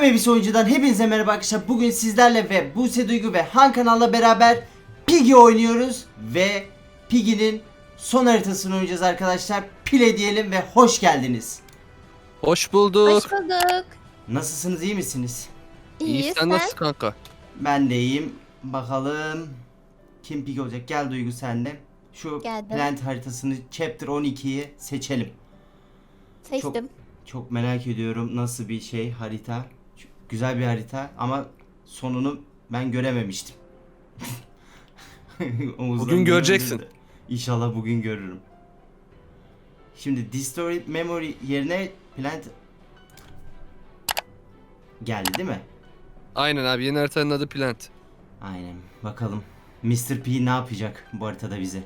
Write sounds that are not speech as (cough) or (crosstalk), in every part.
Takım Elbise Oyuncu'dan hepinize merhaba arkadaşlar. Bugün sizlerle ve Buse Duygu ve Han kanalla beraber Piggy oynuyoruz. Ve Piggy'nin son haritasını oynayacağız arkadaşlar. Pile diyelim ve hoş geldiniz. Hoş bulduk. Hoş bulduk. Nasılsınız iyi misiniz? İyiyiz İyi sen nasılsın kanka? Ben de iyiyim. Bakalım kim Piggy olacak? Gel Duygu sen de. Şu Geldim. Plant haritasını Chapter 12'yi seçelim. Seçtim. Çok merak ediyorum nasıl bir şey harita. Güzel bir harita ama sonunu ben görememiştim. (laughs) Bugün göreceksin. de. İnşallah bugün görürüm. Şimdi Destroy Memory yerine Plant geldi değil mi? Aynen abi yeni haritanın adı Plant. Aynen. Bakalım Mr. P ne yapacak bu haritada bize?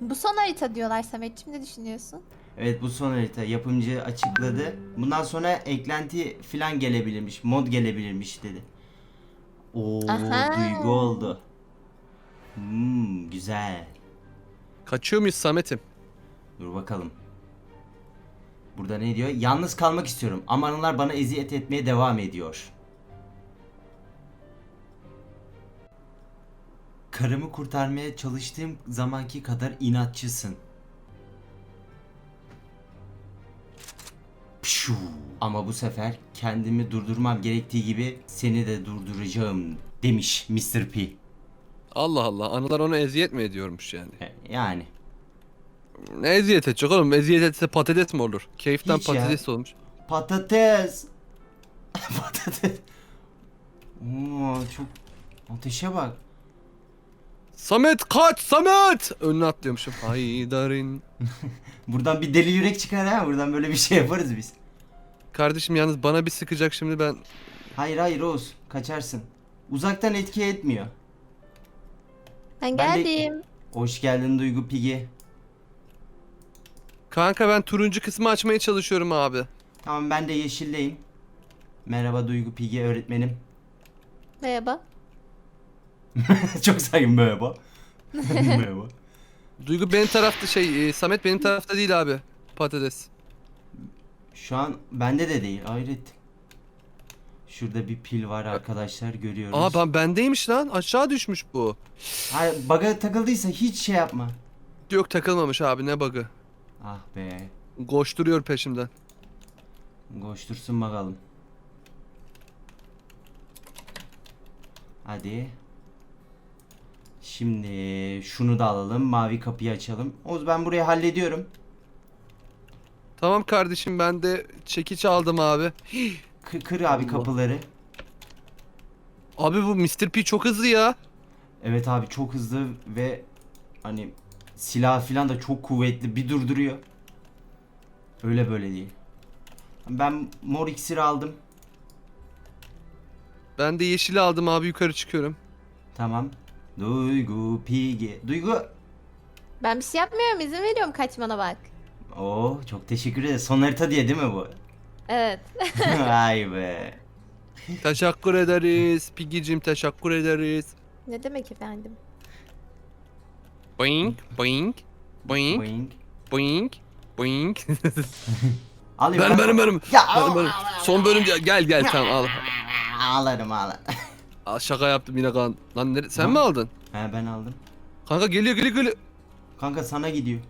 Bu son harita diyorlar Samet'ciğim ne düşünüyorsun? Evet bu son harita yapımcı açıkladı. Bundan sonra eklenti filan gelebilirmiş, mod gelebilirmiş dedi. Oo Aha. duygu oldu. Hmm, güzel. Kaçıyor muyuz Samet'im? Dur bakalım. Burada ne diyor? Yalnız kalmak istiyorum. Ama anılar bana eziyet etmeye devam ediyor. Karımı kurtarmaya çalıştığım zamanki kadar inatçısın. Ama bu sefer kendimi durdurmam gerektiği gibi seni de durduracağım demiş Mr. P. Allah Allah anılar ona eziyet mi ediyormuş yani? E, Yani. Ne eziyet edecek oğlum? Eziyet etse patates mi olur? Keyiften Hiç ya. patates olmuş. Patates. (laughs) Patates. Oo, çok ateşe bak. Samet kaç Samet! Önüne atlıyormuşum. (laughs) Haydarin. Buradan bir deli yürek çıkar ha. Buradan böyle bir şey yaparız biz. Kardeşim yalnız bana bir sıkacak şimdi ben. Hayır hayır Oğuz. Kaçarsın. Uzaktan etki etmiyor. Ben Ben de- geldim. Hoş geldin Duygu Pigi. Kanka ben turuncu kısmı açmaya çalışıyorum abi. Tamam ben de yeşildeyim. Merhaba Duygu Pigi öğretmenim. Merhaba. (laughs) çok saygın merhaba. (laughs) merhaba. Duygu benim tarafta şey, e, Samet benim tarafta değil abi. Patates. Şu an bende de değil. Hayret. Şurada bir pil var arkadaşlar görüyoruz. Aa ben bendeymiş lan. Aşağı düşmüş bu. Hayır baga takıldıysa hiç şey yapma. Yok takılmamış abi ne bug'ı. Ah be. Koşturuyor peşimden. Koştursun bakalım. Hadi. Şimdi şunu da alalım. Mavi kapıyı açalım. Oğuz ben burayı hallediyorum. Tamam kardeşim ben de çekiç aldım abi. Kı- kır abi Allah. kapıları. Abi bu Mr. P çok hızlı ya. Evet abi çok hızlı ve hani silah filan da çok kuvvetli. Bir durduruyor. Öyle böyle değil. Ben mor iksiri aldım. Ben de yeşili aldım abi yukarı çıkıyorum. Tamam. Duygu Pigi. Duygu. Ben bir şey yapmıyorum izin veriyorum kaçmana bak. Oo çok teşekkür ederim. Son harita diye değil mi bu? Evet. (laughs) Vay be. Teşekkür ederiz. Piggy'cim teşekkür ederiz. ne demek efendim? Boing, boing, boing, Boing. boing, boing. (laughs) Alayım benim ben. benim benim. Ya Benim benim. Son bölüm ya- gel gel tamam al. Ağlarım ağlar. Al, Şaka yaptım yine kan. Lan nere- sen mi aldın? He ben aldım. Kanka geliyor geliyor geliyor. Kanka sana gidiyor.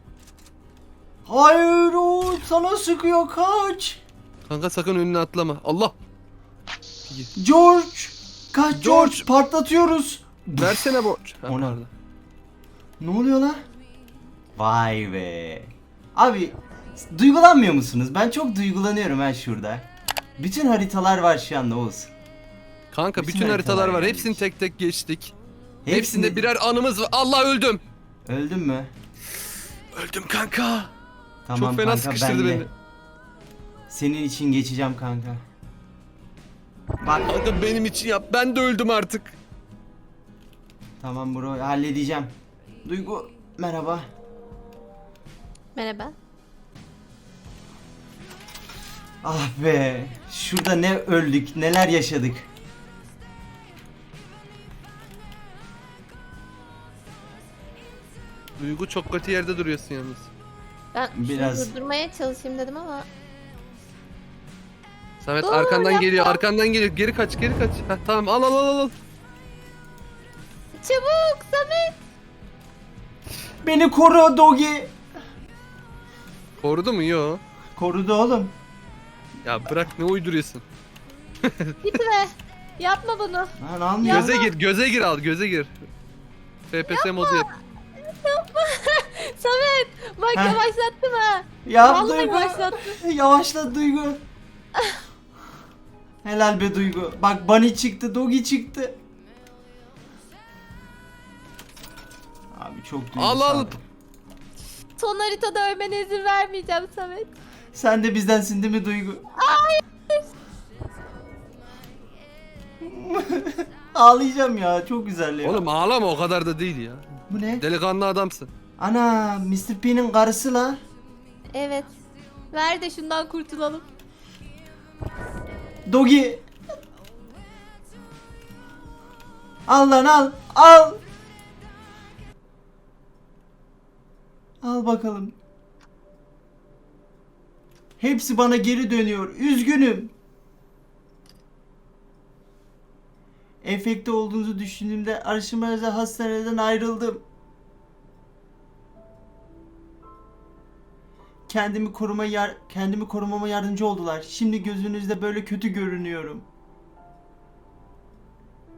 Hayır o sana sıkıyor kaç. Kanka sakın önüne atlama. Allah. George. Kaç George, George. patlatıyoruz. Versene borç. (laughs) Ha, O ne? pardon. Ne oluyor lan? Vay be. Abi duygulanmıyor musunuz? Ben çok duygulanıyorum ben şurada. Bütün haritalar var şu anda Oğuz. Kanka Bütün bütün, haritalar haritalar var. gelmiş. Hepsini tek tek geçtik. Hepsinde- Hepsinde birer anımız var. Allah öldüm. Öldün mü? Öldüm kanka. Tamam Çok fena kanka sıkıştırdı ben de beni. Senin için geçeceğim kanka. Bak Kanka benim için yap. Ben de öldüm artık. tamam bro halledeceğim. Duygu merhaba. Merhaba. Ah be. Şurada ne öldük, neler yaşadık. Duygu çok kötü yerde duruyorsun yalnız. Ben Biraz- durdurmaya çalışayım dedim ama Samet Dur, arkandan yapma. geliyor. Arkandan geliyor. Geri kaç, geri kaç. Heh, tamam al al al al. Çabuk Samet. Beni koru Dogi. Korudu mu? Yo. Korudu oğlum. Ya bırak ne uyduruyorsun? (laughs) Gitme. Yapma bunu. Ben. Göze gir, göze gir al, göze gir. FPS modu yap. Samet. Bak Heh. yavaşlattım ha. Ya Vallahi Duygu. yavaşlattı. (laughs) Yavaşla Duygu. Helal be Duygu. Bak Bunny çıktı, Dogi çıktı. Abi çok duygusal. Al al. Son haritada ölmene izin vermeyeceğim Samet. Sen de bizdensin değil mi Duygu? (laughs) Ağlayacağım ya. Çok güzel ya. Oğlum ağlama o kadar da değil ya. Bu ne? Delikanlı adamsın. Ana Mr. P'nin karısı la. Evet. Ver de şundan kurtulalım. Dogi. Al lan al. Al. Al bakalım. Hepsi bana geri dönüyor. Üzgünüm. Enfekte olduğunuzu düşündüğümde araştırmacı hastaneden ayrıldım. Kendimi koruma yar kendimi korumama yardımcı oldular. Şimdi gözünüzde böyle kötü görünüyorum.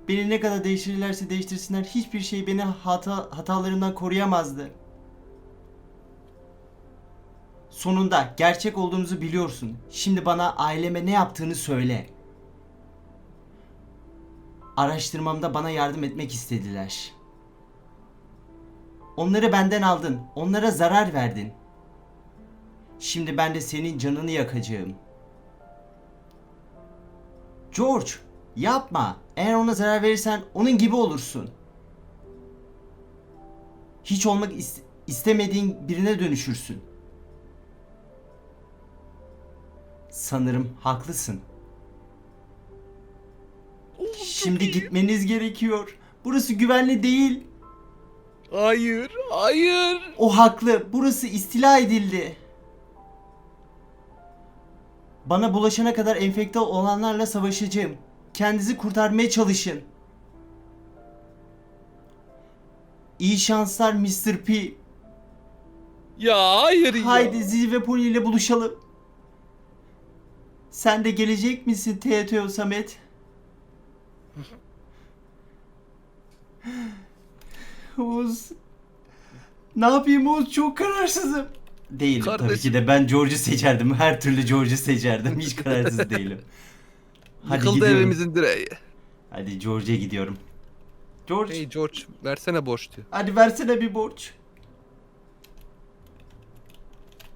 Beni ne kadar değiştirirlerse değiştirsinler hiçbir şey beni hata hatalarımdan koruyamazdı. Sonunda gerçek olduğumuzu biliyorsun. Şimdi bana aileme ne yaptığını söyle. Araştırmamda bana yardım etmek istediler. Onları benden aldın. Onlara zarar verdin. Şimdi ben de senin canını yakacağım. George, yapma. Eğer ona zarar verirsen onun gibi olursun. Hiç olmak is- istemediğin birine dönüşürsün. Sanırım haklısın. Şimdi gitmeniz gerekiyor. Burası güvenli değil. Hayır, hayır. O haklı. Burası istila edildi. Bana bulaşana kadar enfekte olanlarla savaşacağım. Kendinizi kurtarmaya çalışın. İyi şanslar Mr. P. Ya hayır ya. Haydi Zil ve Pony ile buluşalım. Sen de gelecek misin TTO Samet? Oğuz. Ne yapayım Oğuz çok kararsızım. Değilim tabii Kardeşim. ki de ben George'u seçerdim. Her türlü George'u seçerdim. Hiç kararsız (laughs) değilim. Hadi Yıkıldı gidiyorum. evimizin direği. Hadi George'a gidiyorum. George Hey George, versene borç diyor. hadi versene bir borç.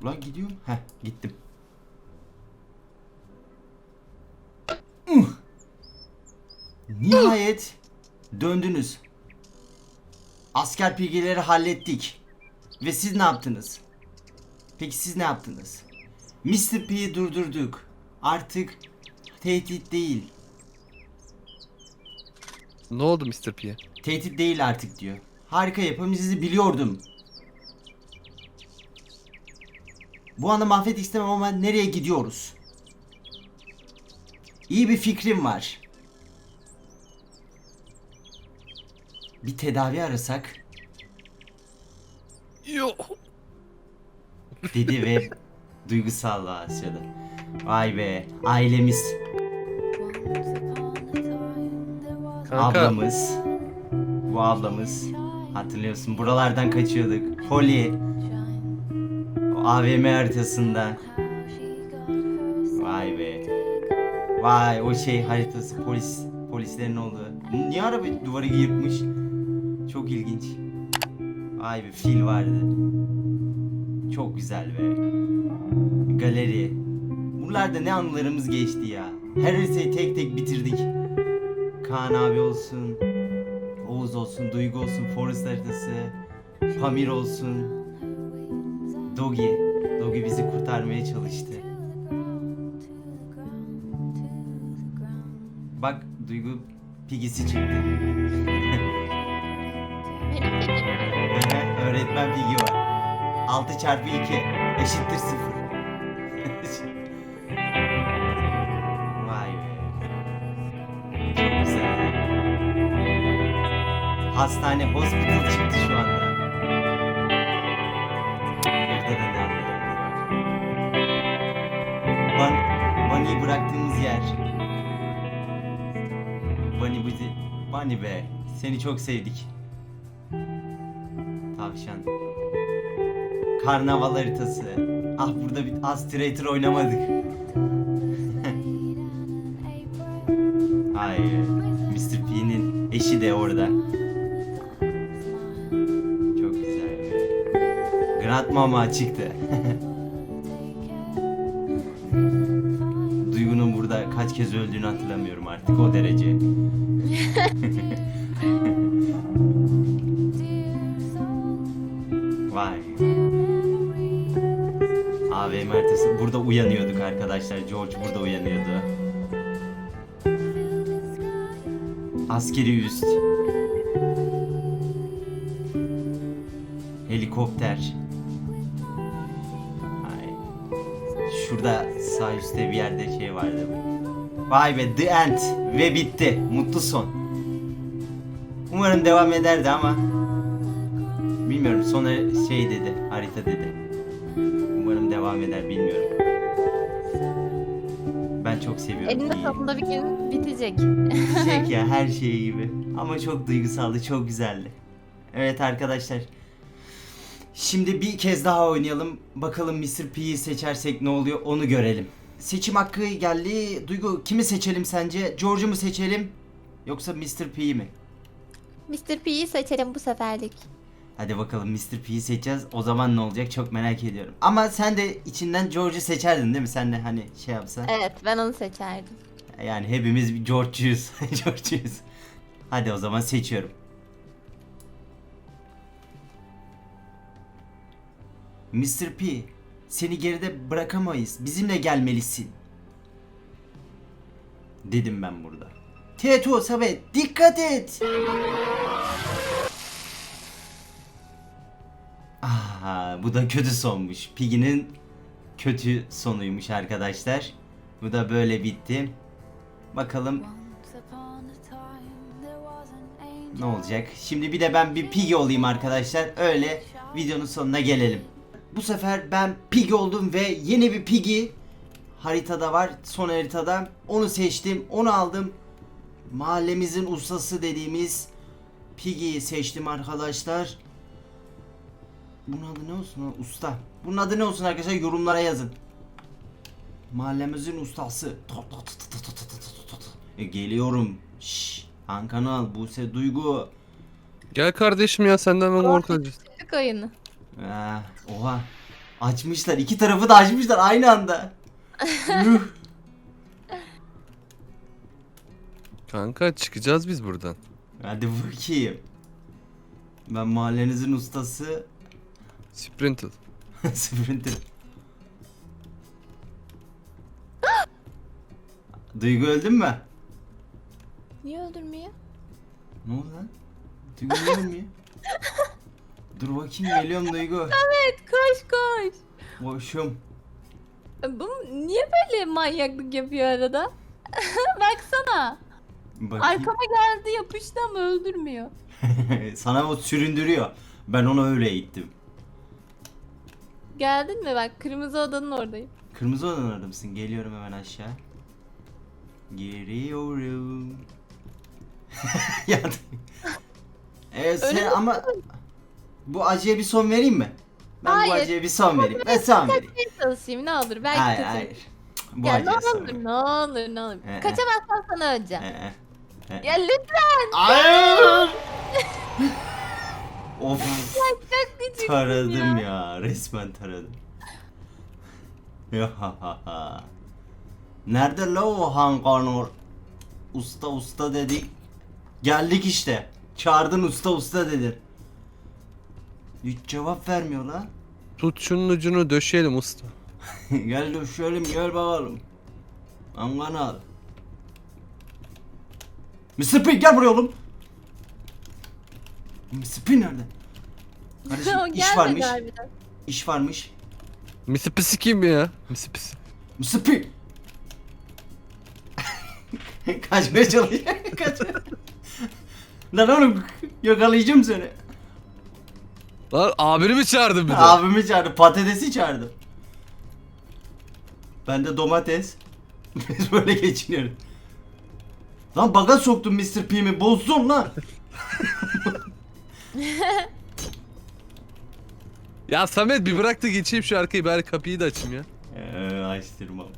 Ulan gidiyorum. Heh gittim. Uh! Nihayet döndünüz. Asker bilgileri hallettik. Ve siz ne yaptınız? Peki siz ne yaptınız? Mr. P'yi durdurduk. Artık tehdit değil. Ne oldu Mr. P'ye? Tehdit değil artık diyor. Harika yapamayacağınızı biliyordum. Bu anda mahvet istemem ama nereye gidiyoruz? İyi bir fikrim var. Bir tedavi arasak Yok. Dedi ve duygusallığa aşağıda. Vay be ailemiz, Kanka, ablamız, bu ablamız. Hatırlıyorsun buralardan kaçıyorduk. Holly, o AVM haritasında. Vay be. Vay o şey haritası polis polislerin olduğu. Niye araba duvarı yırtmış? Çok ilginç. Vay be fil vardı. Çok güzel be. Galeri. Buralarda ne anılarımız geçti ya. Her haritayı tek tek bitirdik. Kaan abi olsun. Oğuz olsun, Duygu olsun, Forest haritası. Pamir olsun. Dogi. Dogi bizi kurtarmaya çalıştı. Bak Duygu pigisi çıktı. (laughs) Öğretmen bilgi var. 6 çarpı 2 eşittir 0. (laughs) Vay be. Çok güzel. Hastane hospital çıktı şu anda. Burada da ne Van, Vani'yi bıraktığımız yer. Vani bizi... Vani be. Seni çok sevdik. Karnaval haritası. Ah burada bir Astrator oynamadık. Hayır. Mr. P'nin eşi de orada. Çok güzel. Grand Mama çıktı. (laughs) Duygu'nun burada kaç kez öldüğünü hatırlamıyorum artık o derece. (laughs) Burada uyanıyorduk arkadaşlar. George burada uyanıyordu. Askeri üst. Helikopter. Ay. Şurada sağ üstte bir yerde şey vardı. Vay be The End ve bitti. Mutlu son. Umarım devam ederdi ama bilmiyorum sonra şey dedi harita dedi. Devam eder bilmiyorum. Ben çok seviyorum. Elinde sonunda bir gün bitecek. Çiçek ya (laughs) her şey gibi. Ama çok duygusaldı, çok güzeldi. Evet arkadaşlar. Şimdi bir kez daha oynayalım. Bakalım Mr. P'yi seçersek ne oluyor onu görelim. Seçim hakkı geldi. Duygu kimi seçelim sence? George'u mu seçelim? Yoksa Mr. P'yi mi? Mr. P'yi seçelim bu seferlik. Hadi bakalım Mr. P'yi seçeceğiz. O zaman ne olacak çok merak ediyorum. Ama sen de içinden George'u seçerdin değil mi? Sen de hani şey yapsa. Evet ben onu seçerdim. Yani hepimiz bir George'cuyuz. (laughs) George'cuyuz. Hadi o zaman seçiyorum. Mr. P, seni geride bırakamayız. Bizimle gelmelisin. Dedim ben burada. Teto Sabet, dikkat et. Bu da kötü sonmuş. Piggy'nin kötü sonuymuş arkadaşlar. Bu da böyle bitti. Bakalım ne olacak. Şimdi bir de ben bir Piggy olayım arkadaşlar. Öyle videonun sonuna gelelim. Bu sefer ben Piggy oldum ve yeni bir Piggy haritada var. Son haritada. Onu seçtim. Onu aldım. Mahallemizin ustası dediğimiz Piggy'yi seçtim arkadaşlar. Bunun adı ne olsun? lan? Usta. Bunun adı ne olsun arkadaşlar? Yorumlara yazın. Mahallemizin ustası. E, geliyorum. Şşş. Han kanal, Buse Duygu. Gel kardeşim ya senden ben korkacağız. Çocuk oyunu. Ah, oha. Açmışlar. iki tarafı da açmışlar aynı anda. (laughs) Yuh. Kanka çıkacağız biz buradan. Hadi bakayım. Ben mahallenizin ustası Sprinted. (laughs) Sprinter. Duygu öldün mü? Niye öldürmüyor? Ne oldu lan? Duygu ölmüyor? Dur bakayım geliyorum Duygu. Evet koş koş. Boşum. Bu niye böyle manyaklık yapıyor arada? (laughs) Baksana. Bakayım. Arkama geldi yapıştı ama öldürmüyor. (laughs) Sana o süründürüyor. Ben onu öyle eğittim. Geldin mi bak kırmızı odanın oradayım. Kırmızı olan orada mısın? Geliyorum hemen aşağı. Geliyorum. (laughs) ya Evet sen Öyle ama bu acıya bir son vereyim mi? Ben bu Hayır. acıya bir son vereyim. Ben son vereyim. Bir çalışayım ne olur belki Hayır kötü. hayır. Bu Ya ne acıya son olur vereyim. ne olur ne olur. Ee, Kaçamazsan sana öleceğim. Ee, ee. Ya lütfen Hayır. Of çok küçük. taradım ya. Resmen taradım. Ya ha ha ha. Nerede la o Han Kanor? Usta usta dedik. Geldik işte. Çağırdın usta usta dedin. Hiç cevap vermiyor la. Tut şunun ucunu döşeyelim usta. (laughs) gel döşeyelim gel bakalım. Han Kanal. Mr. P gel buraya oğlum. P nerede? (laughs) O Kardeşim iş gelmedi varmış. harbiden. İş varmış. Misipisi kim ya? Misipisi. Mr. P. Kaçmaya çalışıyor. (laughs) Kaç. Lan oğlum yakalayacağım seni. Lan abini mi çağırdın bir de? Abimi çağırdı. Patatesi çağırdı. Ben de domates. (laughs) Biz böyle geçiniyoruz. Lan baga soktum Mr. P'mi. Bozdun lan. Ya Samet bir bırak da geçeyim şu arkayı bari kapıyı da açayım ya. Eee açtırmam.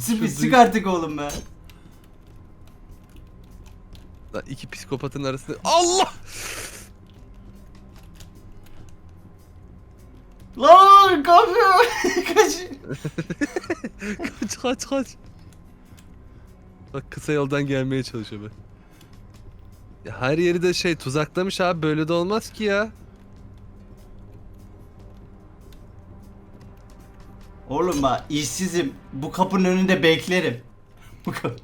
Sık duy- artık oğlum be. Lan iki psikopatın arasında. Allah! Lan kalkıyor. (laughs) Kaç. kaç kaç kaç. Bak kısa yoldan gelmeye çalışıyor be. Her yeri de şey tuzaklamış abi böyle de olmaz ki ya. Oğlum bak işsizim. Bu kapının önünde beklerim. Bu kapı.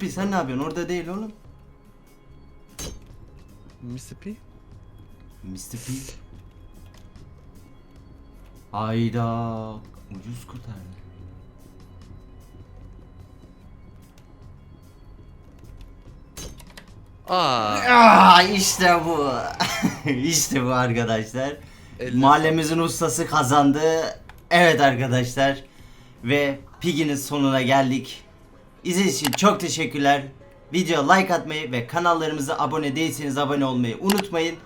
P sen ne yapıyorsun? Orada değil oğlum. Mr. P. Mr. P. Ayda ucuz kurtardı. Aa. Aa işte bu. (laughs) işte bu arkadaşlar. Elle Mahallemizin ustası kazandı. Evet arkadaşlar. Ve Piggy'nin sonuna geldik. İzlediğiniz için çok teşekkürler. Video like atmayı ve kanallarımıza abone değilseniz abone olmayı unutmayın.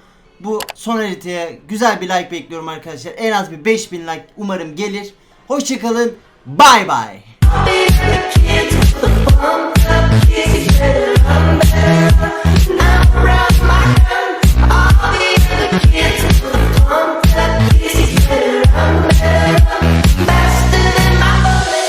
Bu son haritaya güzel bir like bekliyorum arkadaşlar. En az bir 5000 like umarım gelir. Hoşçakalın. Bay bay. Beat the kids, put the bump up, kick it, run back.